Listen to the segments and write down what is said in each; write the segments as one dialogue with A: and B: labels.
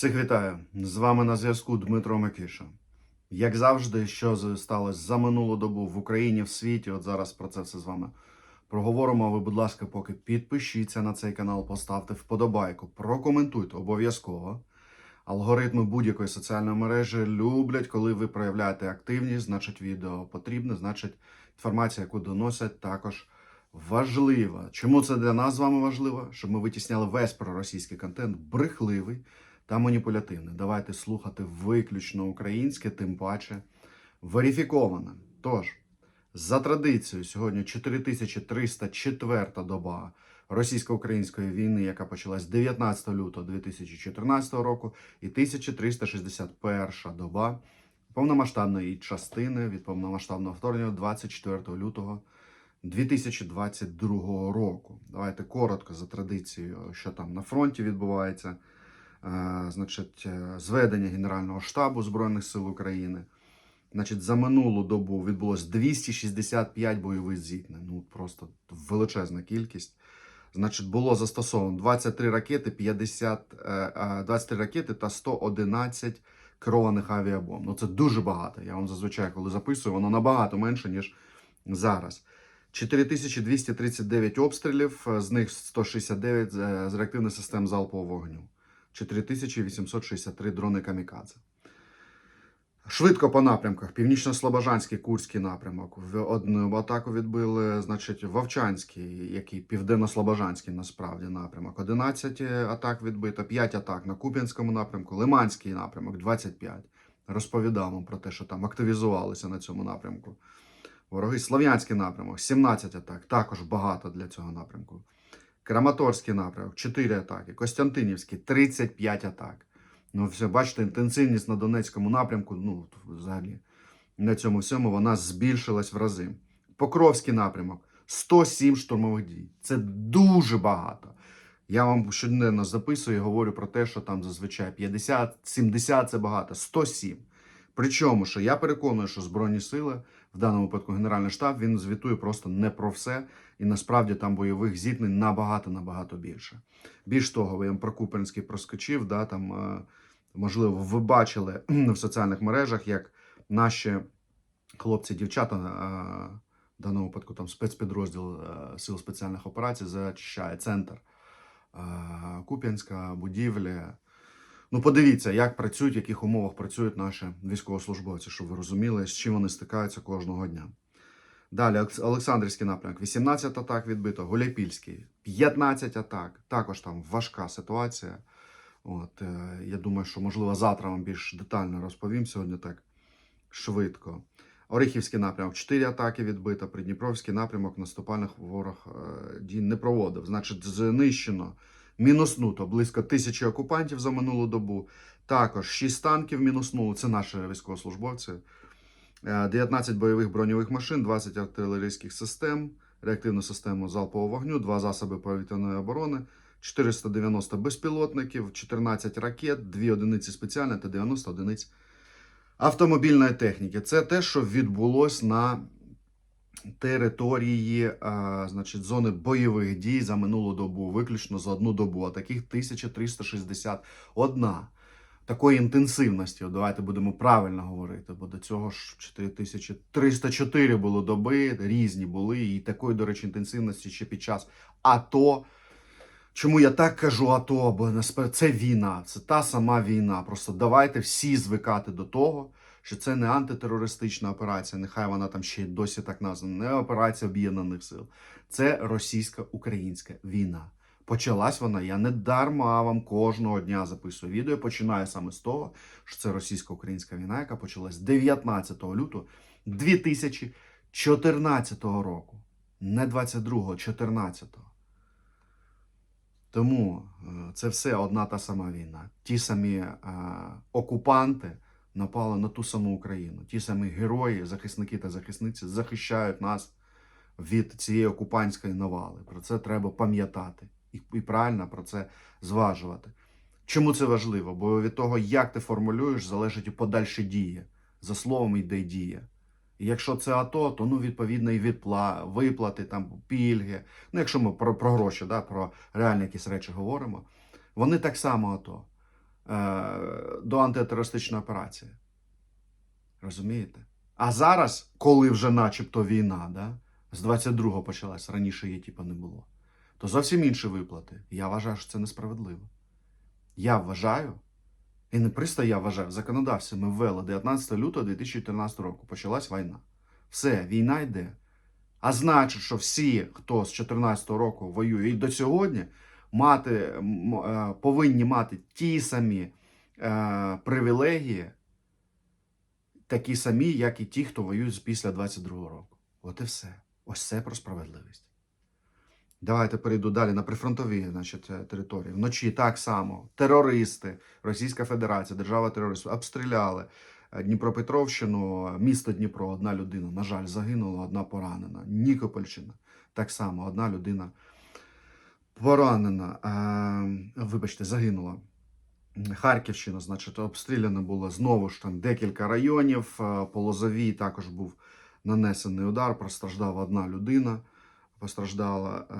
A: Всіх вітаю! З вами на зв'язку Дмитро Микиша. Як завжди, що сталося за минулу добу в Україні, в світі, от зараз про це все з вами проговоримо. А Ви, будь ласка, поки підпишіться на цей канал, поставте вподобайку, прокоментуйте обов'язково. Алгоритми будь-якої соціальної мережі люблять, коли ви проявляєте активність, значить відео потрібне, значить інформація, яку доносять, також важлива. Чому це для нас з вами важливо? Щоб ми витісняли весь проросійський контент, брехливий та маніпулятивний. Давайте слухати виключно українське, тим паче верифіковане. Тож, за традицією, сьогодні 4304 доба російсько-української війни, яка почалась 19 лютого 2014 року, і 1361 доба повномасштабної частини від повномасштабного вторгнення 24 лютого 2022 року. Давайте коротко за традицією, що там на фронті відбувається. Е, Значить, е, зведення Генерального штабу Збройних сил України. Значить, за минулу добу відбулось 265 бойових зіткнень. Ну просто величезна кількість. Значить, було застосовано 23 ракети, 50, е, е, 23 ракети та 111 керованих авіабомб. Ну це дуже багато. Я вам зазвичай, коли записую, воно набагато менше, ніж зараз. 4239 обстрілів, з них 169 з з реактивних систем залпового вогню. 4863 дрони камікадзе. Швидко по напрямках. Північно-Слобожанський, Курський напрямок. В одну атаку відбили, значить, Вовчанський, який південно-слобожанський насправді напрямок. 11 атак відбито, 5 атак на Куп'янському напрямку, Лиманський напрямок 25. Розповідав вам про те, що там активізувалися на цьому напрямку. Вороги Слов'янський напрямок, 17 атак, також багато для цього напрямку. Краматорський напрямок, 4 атаки. Костянтинівський, 35 атак. Ну, все, бачите, інтенсивність на Донецькому напрямку, ну, взагалі, на цьому всьому вона збільшилась в рази. Покровський напрямок, 107 штурмових дій. Це дуже багато. Я вам щоденно записую і говорю про те, що там зазвичай 50, 70 це багато, 107. Причому, що я переконую, що Збройні сили, в даному випадку Генеральний штаб, він звітує просто не про все, і насправді там бойових зіткнень набагато-набагато більше. Більш того, я про Купенський проскочив, да, там, е, можливо, ви бачили в соціальних мережах, як наші хлопці-дівчата, е, в даному випадку там спецпідрозділ е, Сил спеціальних операцій зачищає центр Куп'янська, будівлі. Ну, подивіться, як працюють, в яких умовах працюють наші військовослужбовці, щоб ви розуміли, з чим вони стикаються кожного дня. Далі Олександрівський напрямок, 18 атак відбито, Гуляйпільський, 15 атак. Також там важка ситуація. От, е, я думаю, що можливо завтра вам більш детально розповім сьогодні так швидко. Оріхівський напрямок, 4 атаки відбито. Придніпровський напрямок наступальних ворог е, дій не проводив. Значить, знищено, мінуснуто близько тисячі окупантів за минулу добу. Також 6 танків мінуснуло. Це наші військовослужбовці. Е, 19 бойових броньових машин, 20 артилерійських систем, реактивну систему залпового вогню, 2 засоби повітряної оборони, 490 безпілотників, 14 ракет, 2 одиниці спеціальної та 90 одиниць автомобільної техніки. Це те, що відбулось на території а, значить, зони бойових дій за минулу добу, виключно за одну добу, а таких 1361. Такої інтенсивності, давайте будемо правильно говорити, бо до цього ж 4304 було доби, різні були, і такої, до речі, інтенсивності ще під час АТО. Чому я так кажу АТО? Бо це війна, це та сама війна. Просто давайте всі звикати до того, що це не антитерористична операція, нехай вона там ще досі так названа, не операція об'єднаних сил. Це російсько-українська війна. Почалась вона, я не дарма вам кожного дня записую відео. Починаю саме з того, що це російсько-українська війна, яка почалась 19 лютого 2014 року. Не 22-го, 14-го. Тому е, це все одна та сама війна. Ті самі е, окупанти напали на ту саму Україну. Ті самі герої, захисники та захисниці захищають нас від цієї окупантської навали. Про це треба пам'ятати і, правильно про це зважувати. Чому це важливо? Бо від того, як ти формулюєш, залежить подальші дії. За словом йде дія. І якщо це АТО, то ну відповідно і відпла, виплати, там пільги. Ну, якщо ми про, про гроші, да, про реальні якісь речі говоримо, вони так само АТО. Е, до антитерористичної операції. Розумієте? А зараз, коли вже начебто війна, да, з 22-го почалась, раніше її типу не було, то зовсім інші виплати. Я вважаю, що це несправедливо. Я вважаю, і не просто я вважаю, законодавці ми ввели 19 лютого 2014 року. Почалась війна. Все, війна йде. А значить, що всі, хто з 2014 року воює і до сьогодні, мати, е, повинні мати ті самі е, привілегії, такі самі, як і ті, хто воює після 22-го року. От і все. Ось це про справедливість. Давайте перейду далі на прифронтові значить, е, території. Вночі так само терористи, Російська Федерація, держава терористів обстріляли Дніпропетровщину, місто Дніпро, одна людина, на жаль, загинула, одна поранена. Нікопольщина, так само, одна людина поранена. Е, вибачте, загинула. Харківщина, значить, обстріляно було знову ж там декілька районів. Е, По Лозовій також був нанесений удар, постраждала одна людина. Постраждала, е,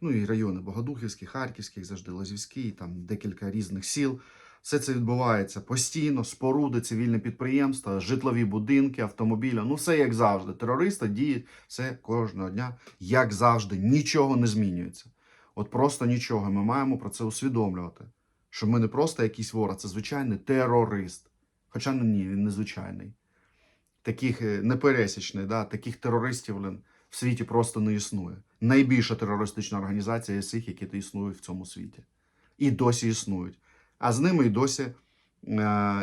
A: ну і райони Богодухівський, Харківський, завжди Лозівський, там декілька різних сіл. Все це відбувається постійно, споруди, цивільне підприємства, житлові будинки, автомобілі. Ну, все як завжди. Терористи діють все кожного дня, як завжди, нічого не змінюється. От просто нічого. Ми маємо про це усвідомлювати. Що ми не просто якийсь ворог, це звичайний терорист. Хоча ну, ні, він не звичайний. Таких е, непересічний, да? таких терористів блин, в світі просто не існує. Найбільша терористична організація є всіх, які існують в цьому світі. І досі існують. А з ними і досі, е,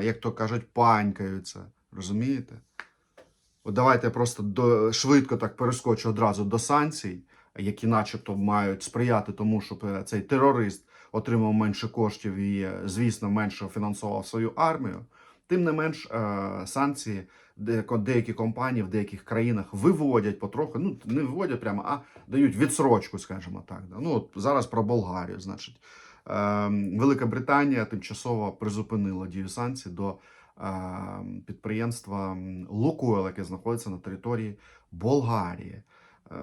A: як то кажуть, панькаються. Розумієте? От давайте просто до, швидко так перескочу одразу до санкцій, які начебто мають сприяти тому, щоб е, цей терорист отримав менше коштів і, е, звісно, менше фінансував свою армію. Тим не менш, санкції деякі компанії в деяких країнах виводять потроху, ну не виводять прямо, а дають відсрочку, скажімо так. Ну от зараз про Болгарію, значить. Е, Велика Британія тимчасово призупинила дію санкцій до е, підприємства Лукойл, яке знаходиться на території Болгарії. Е,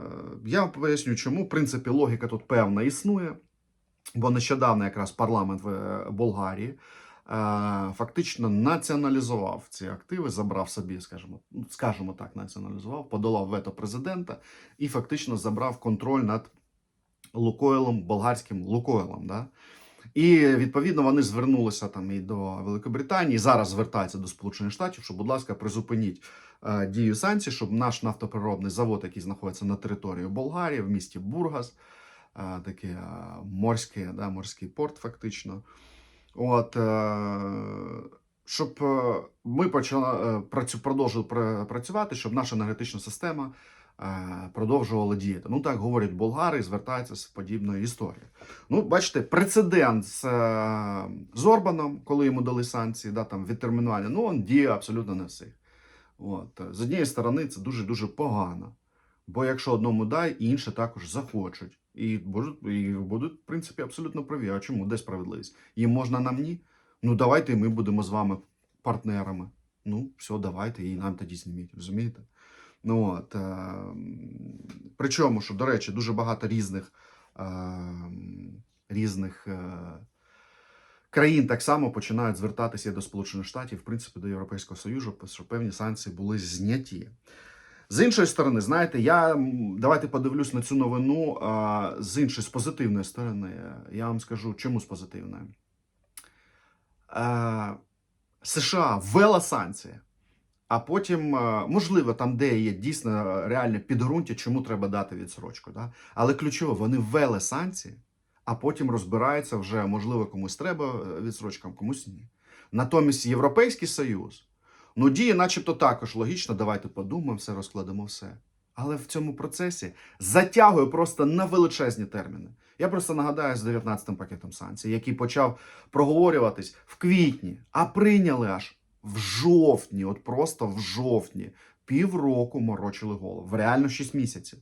A: Я вам поясню, чому. В принципі, логіка тут певна існує, бо нещодавно якраз парламент е, Болгарії е, фактично націоналізував ці активи, забрав собі, скажімо, скажімо так, націоналізував, подолав вето президента і фактично забрав контроль над Лукойлом, болгарським Лукойлом. Да? І відповідно вони звернулися там і до Великобританії, зараз звертаються до Сполучених Штатів, що, будь ласка, призупиніть е, дію санкцій, щоб наш нафтопереробний завод, який знаходиться на території Болгарії, в місті Бургас, е, такий е, морський, да, морський порт, фактично. От, е, щоб е, ми почали е, працю, продовжили працювати, щоб наша енергетична система е, продовжувала діяти. Ну так говорять болгари, і звертаються з подібною історією. Ну, бачите, прецедент з, е, з Орбаном, коли йому дали санкції, да, там відтермінування, ну він діє абсолютно не всіх. От. З однієї сторони, це дуже дуже погано. Бо якщо одному дай, інші також захочуть. І будуть, і будуть, в принципі, абсолютно праві. А чому? Де справедливість? Їм можна нам ні? Ну давайте ми будемо з вами партнерами. Ну, все, давайте, і нам тоді зніміть, розумієте? Ну от, е, причому, що, до речі, дуже багато різних, е, різних е, країн так само починають звертатися до Сполучених Штатів, в принципі, до Європейського Союзу, щоб певні санкції були зняті. З іншої сторони, знаєте, я давайте подивлюсь на цю новину з іншої, з позитивної сторони. Я вам скажу, чому з позитивної. США ввела санкції, а потім, е, можливо, там, де є дійсно реальне підґрунтя, чому треба дати відсрочку. Да? Але ключове, вони ввели санкції, а потім розбираються вже, можливо, комусь треба е, відсрочка, комусь ні. Натомість Європейський Союз ну, діє, начебто, також логічно, давайте подумаємо, все розкладемо все. Але в цьому процесі затягує просто на величезні терміни. Я просто нагадаю з 19-м пакетом санкцій, який почав проговорюватись в квітні, а прийняли аж в жовтні, от просто в жовтні. Півроку морочили голову. Реально 6 місяців.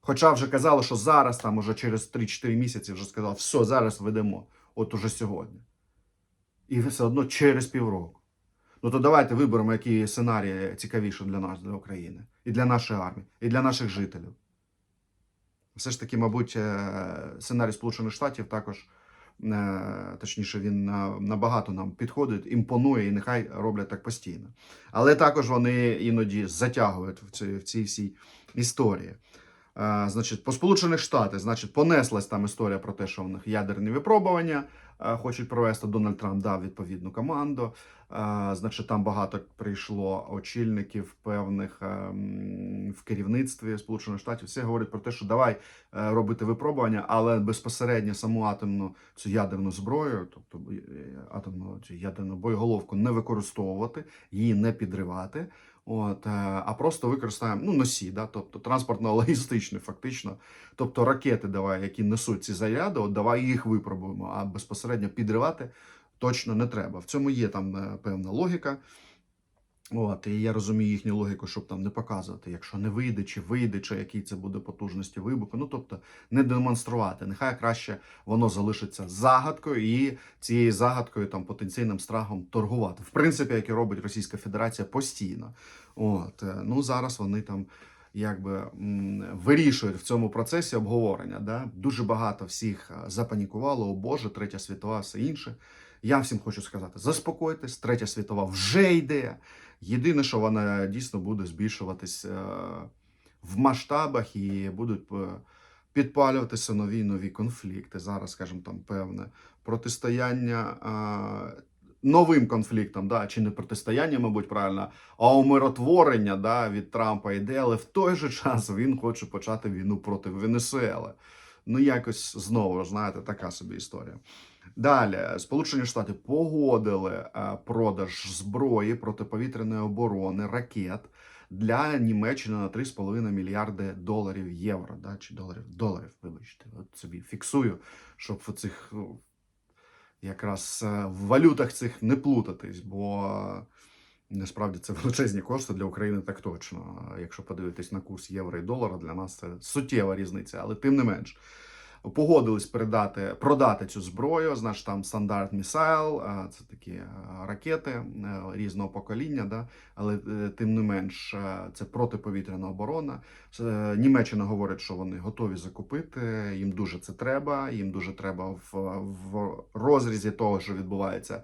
A: Хоча вже казали, що зараз, там уже через 3-4 місяці вже сказали, все, зараз ведемо, от уже сьогодні. І все одно через півроку. Ну то давайте виберемо, які сценарії цікавіші для нас, для України, і для нашої армії, і для наших жителів. Все ж таки, мабуть, е, сценарій Сполучених Штатів також точніше, він е, набагато нам підходить, імпонує, і нехай роблять так постійно. Але також вони іноді затягують в цій всій історії. Е, Значить, по Сполучених Штатах, значить, понеслась там історія про те, що в них ядерні випробування е, хочуть провести. Дональд Трамп дав відповідну команду. Е, Значить, там багато прийшло очільників певних в керівництві Сполучених Штатів. Всі говорять про те, що давай робити випробування, але безпосередньо саму атомну цю ядерну зброю, тобто атомну цю ядерну боєголовку, не використовувати, її не підривати. От, е, а просто використаємо ну, носі, да, тобто транспортно-логістичні, фактично. Тобто ракети, давай, які несуть ці заряди, от давай їх випробуємо, а безпосередньо підривати точно не треба. В цьому є там е, певна логіка. От, і я розумію їхню логіку, щоб там не показувати, якщо не вийде, чи вийде, чи який це буде потужності вибуху. Ну тобто не демонструвати. Нехай краще воно залишиться загадкою і цією загадкою там потенційним страхом торгувати. В принципі, як і робить Російська Федерація постійно. От е, ну зараз вони там. Якби вирішують в цьому процесі обговорення. Да? Дуже багато всіх е, запанікувало, о Боже, третя світова, все інше. Я всім хочу сказати: заспокойтесь, третя світова вже йде. Єдине, що вона дійсно буде збільшуватись е, в масштабах і будуть е, підпалюватися нові нові конфлікти. Зараз, скажімо, там певне протистояння е, новим конфліктам, да, чи не протистояння, мабуть, правильно, а умиротворення да, від Трампа йде, але в той же час він хоче почати війну проти Венесуели. Ну, якось знову знаєте, така собі історія. Далі, Сполучені Штати погодили е, продаж зброї протиповітряної оборони ракет для Німеччини на 3,5 мільярди доларів євро. Да, чи доларів доларів, вибачте. От собі фіксую, щоб в цих ну, якраз е, в валютах цих не плутатись, бо насправді це величезні кошти для України так точно. Якщо подивитись на курс євро і долара, для нас це суттєва різниця, але тим не менш. Погодились передати продати цю зброю. Знаєш, там стандарт місайл, це такі ракети е, різного покоління, да? але е, тим не менш е, це протиповітряна оборона. Німеччина говорить, що вони готові закупити. Їм дуже це треба. Їм дуже треба в, в розрізі того, що відбувається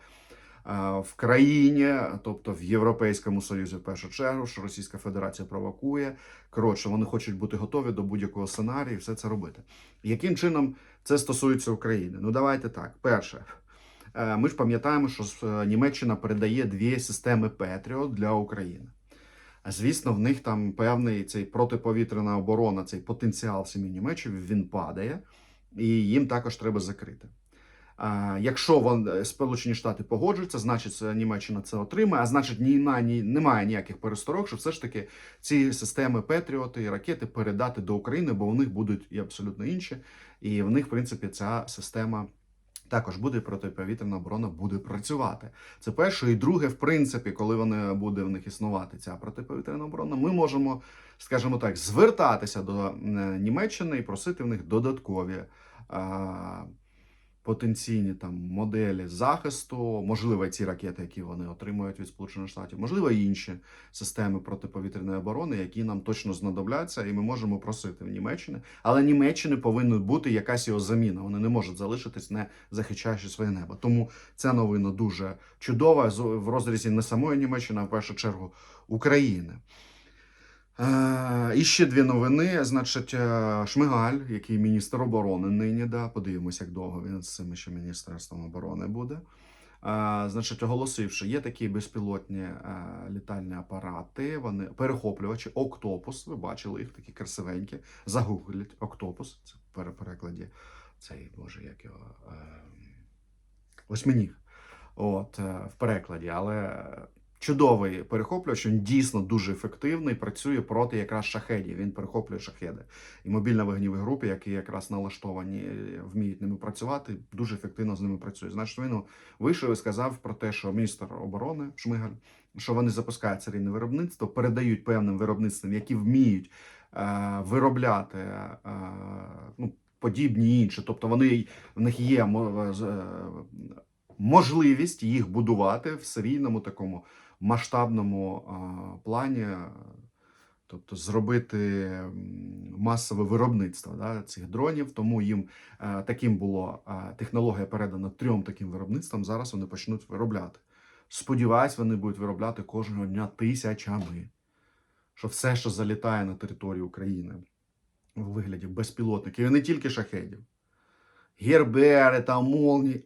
A: в країні, тобто в Європейському Союзі, в першу чергу, що Російська Федерація провокує. Коротше, вони хочуть бути готові до будь-якого сценарію, і все це робити. Яким чином це стосується України? Ну давайте так. Перше, е, ми ж пам'ятаємо, що е, Німеччина передає дві системи Петріот для України. А Звісно, в них там певний цей протиповітряна оборона, цей потенціал самі Німеччини, він падає, і їм також треба закрити. Якщо вон, Сполучені Штати погоджуються, значить Німеччина це отримає, а значить ні, на, ні, немає ніяких пересторог, що все ж таки ці системи Петріоти і ракети передати до України, бо у них будуть і абсолютно інші. І в них, в принципі, ця система також буде протиповітряна оборона буде працювати. Це перше. І друге, в принципі, коли вони буде в них існувати ця протиповітряна оборона, ми можемо, скажімо так, звертатися до е, Німеччини і просити в них додаткові. Потенційні там моделі захисту, можливо, ці ракети, які вони отримують від Сполучених Штатів, можливо, і інші системи протиповітряної оборони, які нам точно знадобляться, і ми можемо просити в Німеччини. Але Німеччини повинна бути якась його заміна. Вони не можуть залишитись, не захищаючи своє небо. Тому ця новина дуже чудова в розрізі не самої Німеччини, а в першу чергу України. Е, і ще дві новини. Значить, е, Шмигаль, який міністр оборони нині, да, подивимося, як довго він з цим ще міністерством оборони буде. Е, Значить, оголосив, що є такі безпілотні літальні апарати, вони перехоплювачі, октопус. Ви бачили їх такі красивенькі. Загугліть октопус. Це в перекладі цей, боже, як його восьминіг. От, в перекладі, але чудовий перехоплювач, він дійсно дуже ефективний, працює проти якраз шахедів. Він перехоплює шахеди. І мобільна вогніві групи, які якраз налаштовані, е, вміють ними працювати, дуже ефективно з ними працює. Значить, він вийшов і сказав про те, що міністр оборони Шмигаль, що вони запускають серійне виробництво, передають певним виробництвам, які вміють е, виробляти е, ну, подібні інші. Тобто вони в них є мо- е, можливість їх будувати в серійному такому масштабному плані. Тобто зробити масове виробництво да, цих дронів. Тому їм е, таким було технологія передана трьом таким виробництвам. Зараз вони почнуть виробляти. Сподіваюсь, вони будуть виробляти кожного дня тисячами. Що все, що залітає на територію України у вигляді безпілотників, і не тільки шахедів, гербери та молні,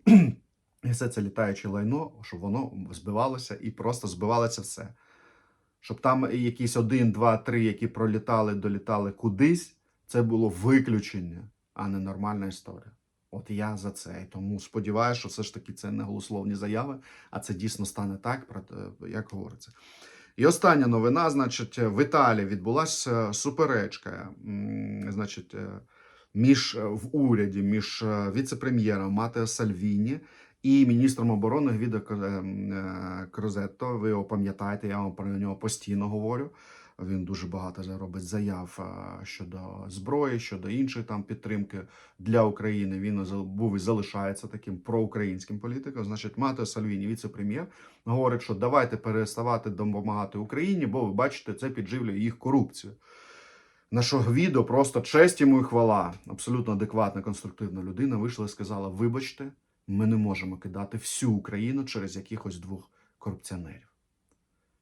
A: і все це літаюче лайно, щоб воно збивалося і просто збивалося все. Щоб там якісь один, два, три, які пролітали, долітали кудись, це було виключення, а не нормальна історія. От я за це. І тому сподіваюся, що все ж таки це не голословні заяви, а це дійсно стане так, як говориться. І остання новина, значить, в Італії відбулася суперечка, значить, е, між е, в уряді, між е, віце-прем'єром Матео Сальвіні і міністром оборони Гвідо е, е, Крозетто. Ви його пам'ятаєте, я вам про нього постійно говорю. Він дуже багато за- робить заяв е, щодо зброї, щодо іншої там підтримки для України. Він був і залишається таким проукраїнським політиком. Значить, Матео Сальвіні, віце-прем'єр, говорить, що давайте переставати допомагати Україні, бо ви бачите, це підживлює їх корупцію. На що Гвідо просто честь йому і хвала. Абсолютно адекватна, конструктивна людина вийшла і сказала: вибачте, ми не можемо кидати всю Україну через якихось двох корупціонерів.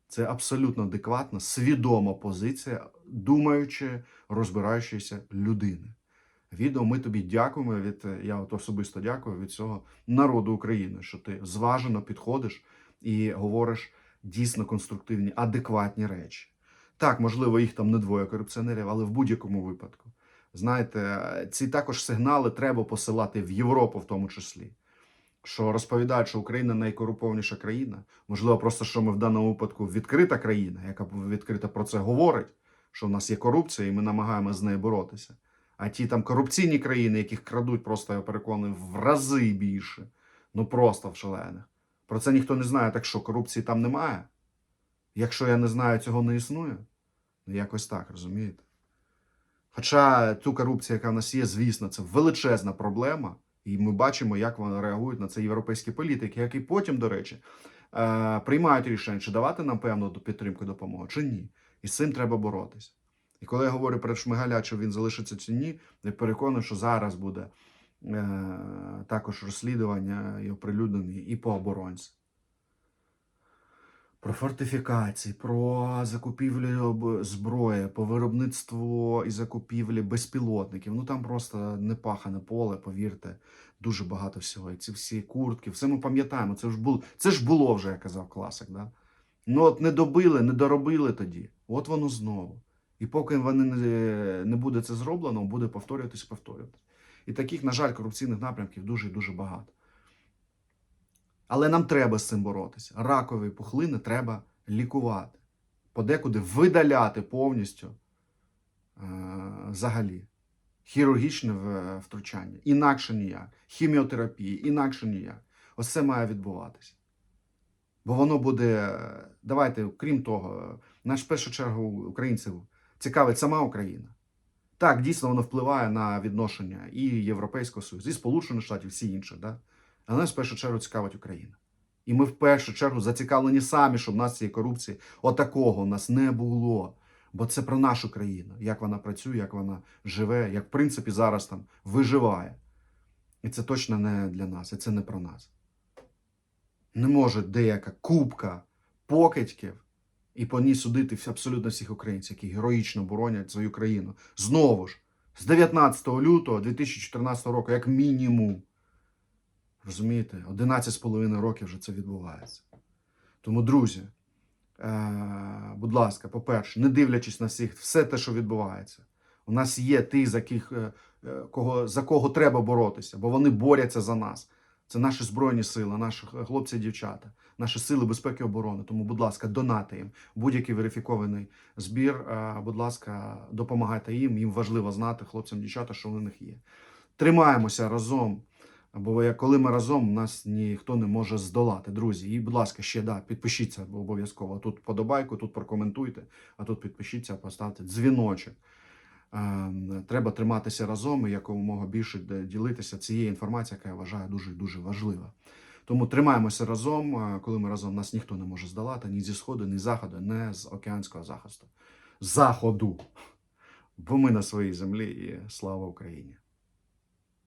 A: Це абсолютно адекватна, свідома позиція, думаючи, розбираючися людини. Відео, ми тобі дякуємо від я от особисто дякую від цього народу України, що ти зважено підходиш і говориш дійсно конструктивні, адекватні речі. Так, можливо, їх там не двоє корупціонерів, але в будь-якому випадку. Знаєте, ці також сигнали треба посилати в Європу, в тому числі. Що розповідають, що Україна найкорумпованіша країна. Можливо, просто що ми в даному випадку відкрита країна, яка відкрито про це говорить, що в нас є корупція, і ми намагаємося з нею боротися. А ті там корупційні країни, яких крадуть, просто я переконаний, в рази більше. Ну просто в шалених. Про це ніхто не знає, так що корупції там немає. Якщо я не знаю, цього не існує. Ну, якось так, розумієте? Хоча ту корупцію, яка в нас є, звісно, це величезна проблема, і ми бачимо, як вони реагують на це європейські політики, які потім, до речі, е, приймають рішення, чи давати нам певну підтримку допомогу, чи ні. І з цим треба боротися. І коли я говорю про Шмигаля, чи він залишиться чи ні, я переконаний, що зараз буде е, також розслідування і оприлюднення і по оборонці. Про фортифікації, про закупівлю зброї, по виробництву і закупівлі безпілотників. Ну там просто непахане поле, повірте, дуже багато всього. І ці всі куртки, все ми пам'ятаємо. Це ж було, це ж було вже, як казав класик. Да? Ну от не добили, не доробили тоді. От воно знову. І поки вони не, не буде це зроблено, буде повторюватись повторюватись. І таких, на жаль, корупційних напрямків дуже і дуже багато. Але нам треба з цим боротися. Ракові пухлини треба лікувати. Подекуди видаляти повністю е, взагалі. Хірургічне втручання. Інакше ніяк. Хіміотерапія, інакше ніяк. Ось це має відбуватися. Бо воно буде. е, Давайте, крім того, наш в першу чергу українців цікавить сама Україна. Так, дійсно, воно впливає на відношення і Європейського Союзу, і Сполучених Штатів, всі інші. Да? Але нас в першу чергу цікавить Україна. І ми в першу чергу зацікавлені самі, щоб в нас цієї корупції отакого у нас не було. Бо це про нашу країну, як вона працює, як вона живе, як в принципі зараз там виживає. І це точно не для нас, і це не про нас. Не може деяка кубка покидьків і по ній судити абсолютно всіх українців, які героїчно боронять свою країну. Знову ж, з 19 лютого 2014 року, як мінімум. Розумієте, 11,5 років вже це відбувається. Тому, друзі, е, будь ласка, по-перше, не дивлячись на всіх, все те, що відбувається. У нас є ті, за, ких, е, е, кого, за кого треба боротися, бо вони борються за нас. Це наші збройні сили, наші хлопці і дівчата, наші сили безпеки і оборони. Тому, будь ласка, донати їм будь-який верифікований збір. Будь ласка, допомагайте їм. Їм важливо знати хлопцям, дівчата, що в них є. Тримаємося разом. Бо коли ми разом, нас ніхто не може здолати, друзі. І, будь ласка, ще да, підпишіться обов'язково. Тут подобайку, тут прокоментуйте, а тут підпишіться, поставте дзвіночок. Е, Треба триматися разом і якомога більше ділитися цією інформацією, яка я вважаю дуже дуже важлива. Тому тримаємося разом. Е, Коли ми разом нас ніхто не може здолати ні зі сходу, ні з заходу, ні з океанського захисту. Заходу. Бо ми на своїй землі і слава Україні.